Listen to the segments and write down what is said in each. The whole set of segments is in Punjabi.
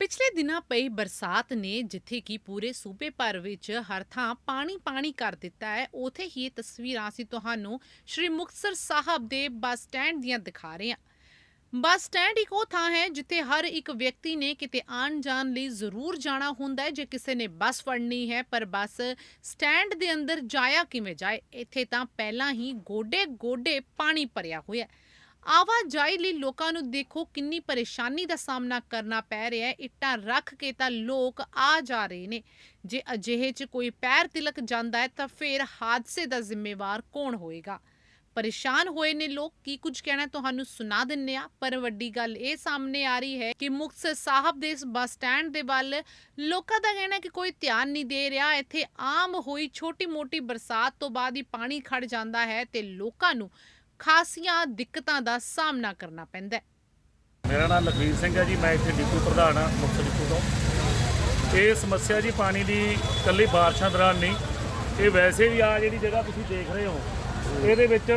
ਪਿਛਲੇ ਦਿਨਾਂ ਪਈ ਬਰਸਾਤ ਨੇ ਜਿੱਥੇ ਕਿ ਪੂਰੇ ਸੂਬੇ ਭਰ ਵਿੱਚ ਹਰ ਥਾਂ ਪਾਣੀ ਪਾਣੀ ਕਰ ਦਿੱਤਾ ਹੈ, ਉਥੇ ਹੀ ਇਹ ਤਸਵੀਰਾਂ ਅਸੀਂ ਤੁਹਾਨੂੰ ਸ਼੍ਰੀ ਮੁਕਤਸਰ ਸਾਹਿਬ ਦੇ ਬੱਸ ਸਟੈਂਡ ਦੀਆਂ ਦਿਖਾ ਰਹੇ ਹਾਂ। ਬੱਸ ਸਟੈਂਡ ਇੱਕ ਉਹ ਥਾਂ ਹੈ ਜਿੱਥੇ ਹਰ ਇੱਕ ਵਿਅਕਤੀ ਨੇ ਕਿਤੇ ਆਉਣ ਜਾਣ ਲਈ ਜ਼ਰੂਰ ਜਾਣਾ ਹੁੰਦਾ ਹੈ, ਜੇ ਕਿਸੇ ਨੇ ਬੱਸ ਫੜਨੀ ਹੈ, ਪਰ ਬੱਸ ਸਟੈਂਡ ਦੇ ਅੰਦਰ ਜਾਇਆ ਕਿਵੇਂ ਜਾਏ, ਇੱਥੇ ਤਾਂ ਪਹਿਲਾਂ ਹੀ ਗੋਡੇ ਗੋਡੇ ਪਾਣੀ ਭਰਿਆ ਹੋਇਆ ਹੈ। ਆਵਾਜਾਈ ਲਈ ਲੋਕਾਂ ਨੂੰ ਦੇਖੋ ਕਿੰਨੀ ਪਰੇਸ਼ਾਨੀ ਦਾ ਸਾਹਮਣਾ ਕਰਨਾ ਪੈ ਰਿਹਾ ਹੈ। ਇੱਟਾਂ ਰੱਖ ਕੇ ਤਾਂ ਲੋਕ ਆ ਜਾ ਰਹੇ ਨੇ। ਜੇ ਅਜਿਹੇ 'ਚ ਕੋਈ ਪੈਰ ਤਿਲਕ ਜਾਂਦਾ ਹੈ ਤਾਂ ਫਿਰ ਹਾਦਸੇ ਦਾ ਜ਼ਿੰਮੇਵਾਰ ਕੌਣ ਹੋਏਗਾ? ਪਰੇਸ਼ਾਨ ਹੋਏ ਨੇ ਲੋਕ, ਕੀ ਕੁਝ ਕਹਿਣਾ ਤੁਹਾਨੂੰ ਸੁਣਾ ਦਿੰਨੇ ਆ ਪਰ ਵੱਡੀ ਗੱਲ ਇਹ ਸਾਹਮਣੇ ਆ ਰਹੀ ਹੈ ਕਿ ਮੁਕਤਸਰ ਸਾਹਿਬ ਦੇ ਇਸ ਬੱਸ ਸਟੈਂਡ ਦੇ ਵੱਲ ਲੋਕਾਂ ਦਾ ਕਹਿਣਾ ਕਿ ਕੋਈ ਧਿਆਨ ਨਹੀਂ ਦੇ ਰਿਹਾ। ਇੱਥੇ ਆਮ ਹੋਈ ਛੋਟੀ-ਮੋਟੀ ਬਰਸਾਤ ਤੋਂ ਬਾਅਦ ਹੀ ਪਾਣੀ ਖੜ ਜਾਂਦਾ ਹੈ ਤੇ ਲੋਕਾਂ ਨੂੰ ਖਾਸੀਆਂ ਦਿੱਕਤਾਂ ਦਾ ਸਾਹਮਣਾ ਕਰਨਾ ਪੈਂਦਾ ਹੈ। ਮੇਰਾ ਨਾਮ ਲਖਵੀਰ ਸਿੰਘ ਹੈ ਜੀ ਮੈਂ ਇੱਥੇ ਡਿਪੂ ਪ੍ਰਧਾਨ ਹਾਂ ਮੁਕਤਸਰ ਡਿਪੂ ਤੋਂ। ਇਹ ਸਮੱਸਿਆ ਜੀ ਪਾਣੀ ਦੀ ਇਕੱਲੀ ਬਾਰਿਸ਼ਾਂ ਦੌਰਾਨ ਨਹੀਂ ਇਹ ਵੈਸੇ ਵੀ ਆ ਜਿਹੜੀ ਜਗ੍ਹਾ ਤੁਸੀਂ ਦੇਖ ਰਹੇ ਹੋ ਇਹਦੇ ਵਿੱਚ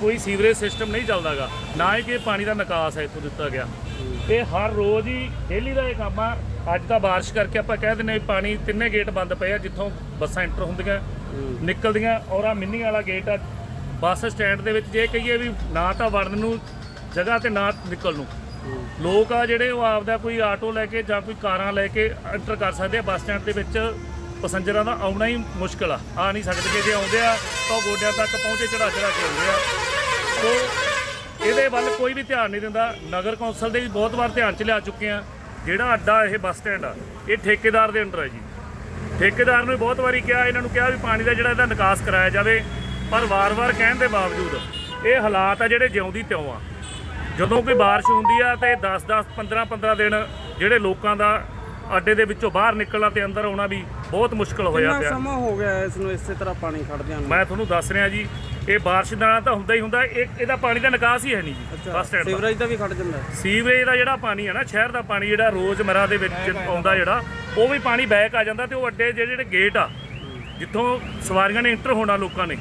ਕੋਈ ਸੀਵਰੇਜ ਸਿਸਟਮ ਨਹੀਂ ਚੱਲਦਾਗਾ ਨਾ ਹੀ ਕਿ ਪਾਣੀ ਦਾ ਨਿਕਾਸ ਹੈ ਇੱਥੋਂ ਦਿੱਤਾ ਗਿਆ। ਇਹ ਹਰ ਰੋਜ਼ ਹੀ ਡੇਲੀ ਦਾ ਇਹ ਕੰਮ ਆ ਅੱਜ ਤਾਂ ਬਾਰਿਸ਼ ਕਰਕੇ ਆਪਾਂ ਕਹਿ ਦਿੰਦੇ ਵੀ ਪਾਣੀ ਤਿੰਨੇ ਗੇਟ ਬੰਦ ਪਏ ਆ ਜਿੱਥੋਂ ਬੱਸਾਂ ਐਂਟਰ ਹੁੰਦੀਆਂ ਨਿਕਲਦੀਆਂ ਔਰ ਆ ਮਿੰਨੀ ਵਾਲਾ ਗੇਟ ਆ ਬੱਸ ਸਟੈਂਡ ਦੇ ਵਿੱਚ ਜੇ ਕਹੀਏ ਵੀ ਨਾ ਤਾਂ ਵੜਨ ਨੂੰ, ਜਗ੍ਹਾ ਤੇ ਨਾ ਨਿਕਲ ਨੂੰ। ਲੋਕ ਆ ਜਿਹੜੇ ਉਹ ਆਪਦਾ ਕੋਈ ਆਟੋ ਲੈ ਕੇ ਜਾਂ ਕੋਈ ਕਾਰਾਂ ਲੈ ਕੇ ਐਂਟਰ ਕਰ ਸਕਦੇ ਆ। ਬੱਸ ਸਟੈਂਡ ਦੇ ਵਿੱਚ ਪੈਸੰਜਰਾਂ ਦਾ ਆਉਣਾ ਹੀ ਮੁਸ਼ਕਲ ਆ। ਆ ਨਹੀਂ ਸਕਦੇ ਕਿ ਜੇ ਆਉਂਦੇ ਆ ਤਾਂ ਉਹ ਗੋਡਿਆਂ ਤੱਕ ਪਹੁੰਚੇ ਚੜਾ ਚੜਾ ਕੇ ਆਉਂਦੇ ਆ। ਸੋ ਇਹਦੇ ਵੱਲ ਕੋਈ ਵੀ ਧਿਆਨ ਨਹੀਂ ਦਿੰਦਾ। ਨਗਰ ਕੌਂਸਲ ਦੇ ਵੀ ਬਹੁਤ ਵਾਰ ਧਿਆਨ ਚ ਲਿਆ ਚੁੱਕੇ ਆ। ਜਿਹੜਾ ਅੱਡਾ ਇਹ ਬੱਸ ਸਟੈਂਡ ਆ, ਇਹ ਠੇਕੇਦਾਰ ਦੇ ਅੰਡਰ ਹੈ ਜੀ। ਠੇਕੇਦਾਰ ਨੂੰ ਵੀ ਬਹੁਤ ਵਾਰੀ ਕਿਹਾ, ਇਹਨਾਂ ਨੂੰ ਕਿਹਾ ਵੀ ਪਾਣੀ ਦਾ ਜਿਹੜਾ ਇਹਦਾ ਨਿਕਾਸ ਕਰਾਇਆ ਜਾਵੇ। ਪਰ ਵਾਰ-ਵਾਰ ਕਹਿਣ ਦੇ ਬਾਵਜੂਦ ਇਹ ਹਾਲਾਤ ਆ ਜਿਹੜੇ ਜਿਉਂਦੀ ਤਿਉਂ ਆ। ਜਦੋਂ ਕੋਈ ਬਾਰਿਸ਼ ਹੁੰਦੀ ਆ ਤੇ 10-10 15-15 ਦਿਨ ਜਿਹੜੇ ਲੋਕਾਂ ਦਾ ਅੱਡੇ ਦੇ ਵਿੱਚੋਂ ਬਾਹਰ ਨਿਕਲਣਾ ਤੇ ਅੰਦਰ ਆਉਣਾ ਵੀ ਬਹੁਤ ਮੁਸ਼ਕਲ ਹੋਇਆ ਪਿਆ। ਸਮਾਂ ਹੋ ਗਿਆ ਇਸ ਨੂੰ ਇਸੇ ਤਰ੍ਹਾਂ ਪਾਣੀ ਖੜਦਿਆਂ ਨੂੰ? ਮੈਂ ਤੁਹਾਨੂੰ ਦੱਸ ਰਿਹਾ ਜੀ ਇਹ ਬਾਰਿਸ਼ ਦਾ ਤਾਂ ਹੁੰਦਾ ਹੀ ਹੁੰਦਾ ਇਹ ਇਹਦਾ ਪਾਣੀ ਦਾ ਨਿਕਾਸ ਹੀ ਹੈ ਨਹੀਂ ਜੀ ਬੱਸ ਸਟੈਂਡ ਸੀਵਰੇਜ ਦਾ ਵੀ ਖੜ ਜਾਂਦਾ। ਸੀਵਰੇਜ ਦਾ ਜਿਹੜਾ ਪਾਣੀ ਹੈ ਨਾ ਸ਼ਹਿਰ ਦਾ ਪਾਣੀ ਜਿਹੜਾ ਰੋਜ਼ਮਰਾ ਦੇ ਵਿੱਚ ਆਉਂਦਾ ਜਿਹੜਾ ਉਹ ਵੀ ਪਾਣੀ ਬੈਕ ਆ ਜਾਂਦਾ ਤੇ ਉਹ ਅੱਡੇ ਜਿਹੜੇ ਗੇਟ ਆ ਜਿੱਥੋਂ ਸਵਾਰੀਆਂ ਨੇ ਇੰਟਰ ਹੋਣਾ ਲੋਕਾਂ ਨੇ,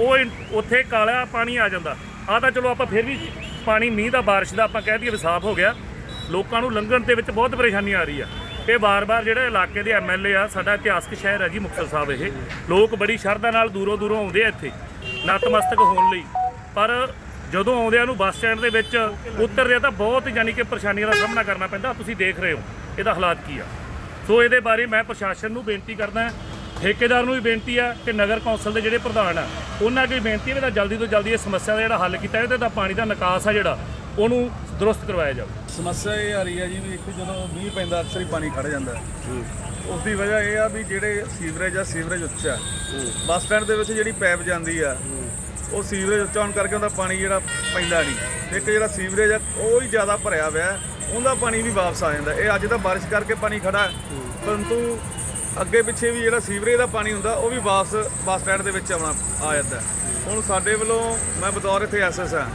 ਉਹ ਇਨ- ਉੱਥੇ ਕਾਲਾ ਪਾਣੀ ਆ ਜਾਂਦਾ। ਆ ਤਾਂ ਚਲੋ ਆਪਾਂ ਫਿਰ ਵੀ ਪਾਣੀ ਮੀਂਹ ਦਾ, ਬਾਰਿਸ਼ ਦਾ ਆਪਾਂ ਕਹਿ ਦਈਏ ਵਿਸਾਫ਼ ਹੋ ਗਿਆ। ਲੋਕਾਂ ਨੂੰ ਲੰਘਣ ਦੇ ਵਿੱਚ ਬਹੁਤ ਪਰੇਸ਼ਾਨੀ ਆ ਰਹੀ ਆ। ਇਹ ਵਾਰ-ਵਾਰ ਜਿਹੜੇ ਇਲਾਕੇ ਦੇ ਐਮਐਲਏ ਆ, ਸਾਡਾ ਇਤਿਹਾਸਕ ਸ਼ਹਿਰ ਹੈ ਜੀ, ਮੁਕਤਸਰ ਸਾਹਿਬ ਇਹ। ਲੋਕ ਬੜੀ ਸ਼ਰਧਾ ਨਾਲ ਦੂਰੋਂ ਦੂਰੋਂ ਆਉਂਦੇ ਆ ਇੱਥੇ, ਨਤਮਸਤਕ ਹੋਣ ਲਈ। ਪਰ ਜਦੋਂ ਆਉਂਦਿਆਂ ਨੂੰ ਬੱਸ ਸਟੈਂਡ ਦੇ ਵਿੱਚ ਉਤਰਦੇ ਆ ਤਾਂ ਬਹੁਤ ਯਾਨੀ ਕਿ ਪਰੇਸ਼ਾਨੀਆਂ ਦਾ ਸਾਹਮਣਾ ਕਰਨਾ ਪੈਂਦਾ। ਤੁਸੀਂ ਦੇਖ ਰਹੇ ਹੋ, ਇਹਦਾ ਹਾਲਾਤ ਕੀ ਆ। ਸੋ ਇਹਦੇ ਬਾਰੇ ਮੈਂ ਪ੍ਰਸ਼ਾਸਨ ਨੂੰ ਬੇਨਤੀ ਕਰਦਾ ਠੇਕੇਦਾਰ ਨੂੰ ਵੀ ਬੇਨਤੀ ਆ ਤੇ ਨਗਰ ਕੌਂਸਲ ਦੇ ਜਿਹੜੇ ਪ੍ਰਧਾਨ ਆ ਉਹਨਾਂ ਅੱਗੇ ਵੀ ਬੇਨਤੀ ਹੈ ਵੀ ਤਾਂ ਜਲਦੀ ਤੋਂ ਜਲਦੀ ਇਹ ਸਮੱਸਿਆ ਦਾ ਜਿਹੜਾ ਹੱਲ ਕੀਤਾ ਜਾਵੇ ਤੇ ਪਾਣੀ ਦਾ ਨਿਕਾਸ ਆ ਜਿਹੜਾ ਉਹਨੂੰ ਦਰੁਸਤ ਕਰਵਾਇਆ ਜਾਵੇ। ਸਮੱਸਿਆ ਇਹ ਆ ਰਹੀ ਹੈ ਜੀ ਵੀ ਇੱਕ ਜਦੋਂ ਮੀਂਹ ਪੈਂਦਾ ਅਕਸਰ ਹੀ ਪਾਣੀ ਖੜ ਜਾਂਦਾ। ਉਸ ਦੀ ਵਜ੍ਹਾ ਇਹ ਆ ਵੀ ਜਿਹੜੇ ਸੀਵਰੇਜ ਆ ਸੀਵਰੇਜ ਉੱਚਾ ਬੱਸ ਸਟੈਂਡ ਦੇ ਵਿੱਚ ਜਿਹੜੀ ਪਾਈਪ ਜਾਂਦੀ ਆ ਉਹ ਸੀਵਰੇਜ ਉੱਚਾ ਹੋਣ ਕਰਕੇ ਉਹਦਾ ਪਾਣੀ ਜਿਹੜਾ ਪੈਂਦਾ ਨਹੀਂ। ਇੱਕ ਜਿਹੜਾ ਸੀਵਰੇਜ ਆ ਉਹ ਹੀ ਜ਼ਿਆਦਾ ਭਰਿਆ ਹੋਇਆ ਉਹਦਾ ਪਾਣੀ ਵੀ ਵਾਪਸ ਆ ਜਾਂਦਾ। ਇਹ ਅੱਜ ਤਾਂ ਬਾਰਿਸ਼ ਕਰਕੇ ਪਾਣੀ ਖੜਾ ਹੈ, ਪਰੰਤੂ ਅੱਗੇ ਪਿੱਛੇ ਵੀ ਜਿਹੜਾ ਸੀਵਰੇਜ ਦਾ ਪਾਣੀ ਹੁੰਦਾ, ਉਹ ਵੀ ਵਾਪਸ ਬੱਸ ਸਟੈਂਡ ਦੇ ਵਿੱਚ ਆਉਣਾ ਆ ਜਾਂਦਾ। ਹੁਣ ਸਾਡੇ ਵੱਲੋਂ, ਮੈਂ ਬਤੌਰ ਇੱਥੇ ਐਸਐਸ ਆ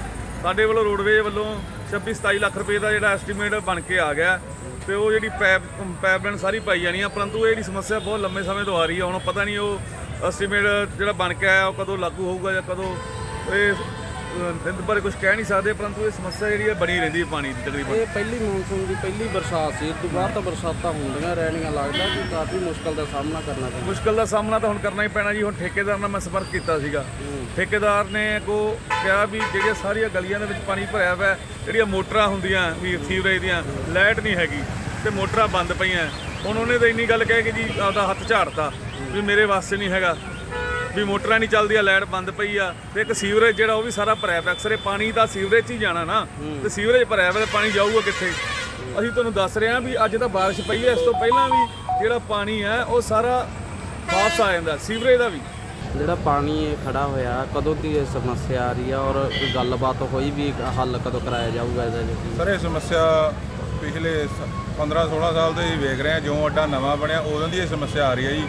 ਸਾਡੇ ਵੱਲੋਂ ਰੋਡਵੇਜ ਵੱਲੋਂ 26 27 ਲੱਖ ਰੁਪਏ ਦਾ ਜਿਹੜਾ ਐਸਟੀਮੇਟ ਬਣ ਕੇ ਆ ਗਿਆ ਤੇ ਉਹ ਜਿਹੜੀ ਪੈਪ ਪਾਈਪਲਾਈਨ ਸਾਰੀ ਪਾਈ ਜਾਣੀ ਆ, ਪਰੰਤੂ ਇਹ ਜਿਹੜੀ ਸਮੱਸਿਆ ਬਹੁਤ ਲੰਮੇ ਸਮੇਂ ਤੋਂ ਆ ਰਹੀ ਆ, ਹੁਣ ਪਤਾ ਨਹੀਂ ਉਹ ਐਸਟੀਮੇਟ ਜਿਹੜਾ ਬਣ ਕੇ ਆਇਆ, ਉਹ ਕਦੋਂ ਲਾਗੂ ਹੋਊਗਾ ਜਾਂ ਕਦੋਂ, ਇਹ ਦਿਨ ਬਾਰੇ ਕੁਝ ਕਹਿ ਨਹੀਂ ਸਕਦੇ ਪਰੰਤੂ ਇਹ ਸਮੱਸਿਆ ਜਿਹੜੀ ਹੈ ਬਣੀ ਰਹਿੰਦੀ ਹੈ ਪਾਣੀ ਦੀ ਤਕਰੀਬਨ। ਇਹ ਪਹਿਲੀ ਮੌਨਸੂਨ ਦੀ ਪਹਿਲੀ ਬਰਸਾਤ ਸੀ ਇਸ ਤੋਂ ਬਾਅਦ ਤਾਂ ਬਰਸਾਤਾਂ ਹੁੰਦੀਆਂ ਰਹਿਣੀਆਂ ਲੱਗਦਾ ਕਿ ਕਾਫੀ ਮੁਸ਼ਕਲ ਦਾ ਸਾਹਮਣਾ ਕਰਨਾ ਪੈਂਦਾ। ਮੁਸ਼ਕਲ ਦਾ ਸਾਹਮਣਾ ਤਾਂ ਹੁਣ ਕਰਨਾ ਹੀ ਪੈਣਾ ਜੀ ਹੁਣ ਠੇਕੇਦਾਰ ਨਾਲ ਮੈਂ ਸੰਪਰਕ ਕੀਤਾ ਸੀਗਾ। ਠੇਕੇਦਾਰ ਨੇ ਅੱਗੋਂ ਕਿਹਾ ਵੀ ਜਿਹੜੀਆਂ ਸਾਰੀਆਂ ਗਲੀਆਂ ਦੇ ਵਿੱਚ ਪਾਣੀ ਭਰਿਆ ਹੋਇਆ ਜਿਹੜੀਆਂ ਮੋਟਰਾਂ ਹੁੰਦੀਆਂ ਵੀ ਸੀਵਰੇਜ ਦੀਆਂ ਲਾਈਟ ਨਹੀਂ ਹੈਗੀ ਤੇ ਮੋਟਰਾਂ ਬੰਦ ਪਈਆਂ। ਹੁਣ ਉਹਨੇ ਤਾਂ ਇੰਨੀ ਗੱਲ ਕਹਿ ਕੇ ਜੀ ਆਪਦਾ ਹੱਥ ਝਾੜਤਾ ਵੀ ਮੇਰੇ ਵਾਸਤੇ ਨਹੀਂ ਹੈਗਾ। ਵੀ ਮੋਟਰਾਂ ਨਹੀਂ ਚੱਲਦੀਆਂ ਲਾਈਟ ਬੰਦ ਪਈ ਆ। ਤੇ ਇੱਕ ਸੀਵਰੇਜ ਜਿਹੜਾ ਉਹ ਵੀ ਸਾਰਾ ਭਰਿਆ ਪਿਆ। ਅਕਸਰ ਪਾਣੀ ਤਾਂ ਸੀਵਰੇਜ 'ਚ ਹੀ ਜਾਣਾ ਨਾ। ਤੇ ਸੀਵਰੇਜ ਭਰਿਆ ਹੋਇਆ ਤੇ ਪਾਣੀ ਜਾਊਗਾ ਕਿੱਥੇ? ਅਸੀਂ ਤੁਹਾਨੂੰ ਦੱਸ ਰਹੇ ਹਾਂ ਵੀ ਅੱਜ ਤਾਂ ਬਾਰਿਸ਼ ਪਈ ਹੈ ਇਸ ਤੋਂ ਪਹਿਲਾਂ ਵੀ ਜਿਹੜਾ ਪਾਣੀ ਹੈ ਉਹ ਸਾਰਾ ਵਾਪਸ ਆ ਜਾਂਦਾ ਸੀਵਰੇਜ ਦਾ ਵੀ। ਜਿਹੜਾ ਪਾਣੀ ਇਹ ਖੜਾ ਹੋਇਆ ਕਦੋਂ ਦੀ ਇਹ ਸਮੱਸਿਆ ਆ ਰਹੀ ਆ? ਔਰ ਕੋਈ ਗੱਲਬਾਤ ਹੋਈ ਵੀ ਹੱਲ ਕਦੋਂ ਕਰਾਇਆ ਜਾਊਗਾ ਇਹਦਾ ਜੀ ਸਰ ਇਹ ਸਮੱਸਿਆ ਪਿਛਲੇ 15-16 ਸਾਲ ਤੋਂ ਹੀ ਵੇਖ ਰਹੇ ਹਾਂ ਜਿਉਂ ਅੱਡਾ ਨਵਾਂ ਬਣਿਆ ਉਦੋਂ ਦੀ ਇਹ ਸਮੱਸਿਆ ਆ ਰਹੀ ਹੈ ਜੀ।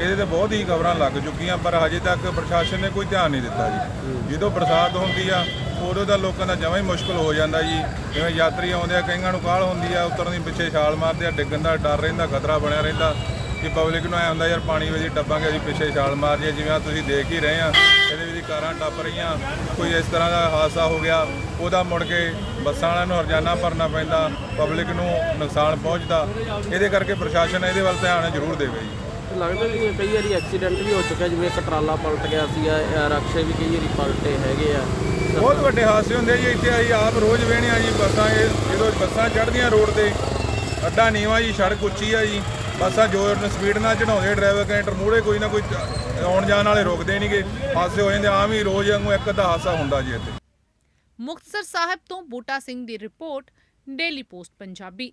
ਇਹਦੇ ਤੇ ਬਹੁਤ ਹੀ ਖਬਰਾਂ ਲੱਗ ਚੁੱਕੀਆਂ ਪਰ ਹਜੇ ਤੱਕ ਪ੍ਰਸ਼ਾਸਨ ਨੇ ਕੋਈ ਧਿਆਨ ਨਹੀਂ ਦਿੱਤਾ ਜੀ। ਜਦੋਂ ਬਰਸਾਤ ਹੁੰਦੀ ਆ ਉਦੋਂ ਦਾ ਲੋਕਾਂ ਦਾ ਜਮਾਂ ਹੀ ਮੁਸ਼ਕਲ ਹੋ ਜਾਂਦਾ ਜੀ। ਜਿਵੇਂ ਯਾਤਰੀ ਆਉਂਦੇ ਆ ਕਈਆਂ ਨੂੰ ਕਾਹਲ ਹੁੰਦੀ ਆ ਉਤਰਨ ਦੀ ਪਿੱਛੇ ਛਾਲ ਮਾਰਦੇ ਆ ਡਿੱਗਣ ਦਾ ਡਰ ਰਹਿੰਦਾ ਖਤਰਾ ਬਣਿਆ ਰਹਿੰਦਾ। ਕਿ ਪਬਲਿਕ ਨੂੰ ਐ ਹੁੰਦਾ ਯਾਰ ਪਾਣੀ ਵਿੱਚ ਡੱਬਾਂਗੇ ਅਸੀਂ ਪਿੱਛੇ ਛਾਲ ਮਾਰ ਜਾਈਏ ਜਿਵੇਂ ਆਹ ਤੁਸੀਂ ਦੇਖ ਹੀ ਰਹੇ ਆ। ਇਹਦੇ ਵਿੱਚ ਕਾਰਾਂ ਟੱਪ ਰਹੀਆਂ ਕੋਈ ਇਸ ਤਰ੍ਹਾਂ ਦਾ ਹਾਦਸਾ ਹੋ ਗਿਆ ਉਹਦਾ ਮੁੜ ਕੇ ਬੱਸਾਂ ਵਾਲਿਆਂ ਨੂੰ ਹਰਜਾਨਾ ਭਰਨਾ ਪੈਂਦਾ ਪਬਲਿਕ ਨੂੰ ਨੁਕਸਾਨ ਪਹੁੰਚਦਾ। ਇਹਦੇ ਕਰਕੇ ਪ੍ਰਸ਼ਾਸਨ ਇਹਦੇ ਵੱਲ ਧਿਆਨ ਜ਼ਰੂਰ ਦੇਵੇ ਜੀ। ਲੱਗਦਾ ਕਿ ਕਈ ਵਾਰੀ ਐਕਸੀਡੈਂਟ ਵੀ ਹੋ ਚੁੱਕਿਆ ਜਿਵੇਂ ਇੱਕ ਟਰਾਲਾ ਪਲਟ ਗਿਆ ਸੀ ਰਕਸ਼ੇ ਵੀ ਕਈ ਵਾਰੀ ਪਲਟੇ ਹੈਗੇ ਆ। ਬਹੁਤ ਵੱਡੇ ਹਾਦਸੇ ਹੁੰਦੇ ਜੀ ਇੱਥੇ ਅਸੀਂ ਆਪ ਰੋਜ਼ ਵੇਹਣੇ ਆ ਜੀ ਬੱਸਾਂ ਇਹ ਜਦੋਂ ਬੱਸਾਂ ਚੜ੍ਹਦੀਆਂ ਰੋਡ ਤੇ ਅੱਡਾ ਨੀਵਾਂ ਜੀ ਸੜਕ ਉੱਚੀ ਆ ਜੀ। ਬੱਸਾਂ ਜ਼ੋਰ ਨਾਲ ਸਪੀਡ ਨਾਲ ਚੜਾਉਂਦੇ ਡਰਾਈਵਰ ਕੰਡਕਟਰ ਮੂਹਰੇ ਕੋਈ ਨਾ ਕੋਈ ਆਉਣ ਜਾਣ ਵਾਲੇ ਰੁਕਦੇ ਨਹੀਂਗੇ ਹਾਸੇ ਹੋ ਜਾਂਦੇ ਆਮ ਹੀ ਰੋਜ਼ ਵਾਂਗੂ ਇੱਕ ਅੱਧਾ ਹਾਦਸਾ ਹੁੰਦਾ ਜੀ ਇੱਥੇ। ਮੁਕਤਸਰ ਸਾਹਿਬ ਤੋਂ ਬੂਟਾ ਸਿੰਘ ਦੀ ਰਿਪੋਰਟ, ਡੇਲੀ ਪੋਸਟ ਪੰਜਾਬੀ।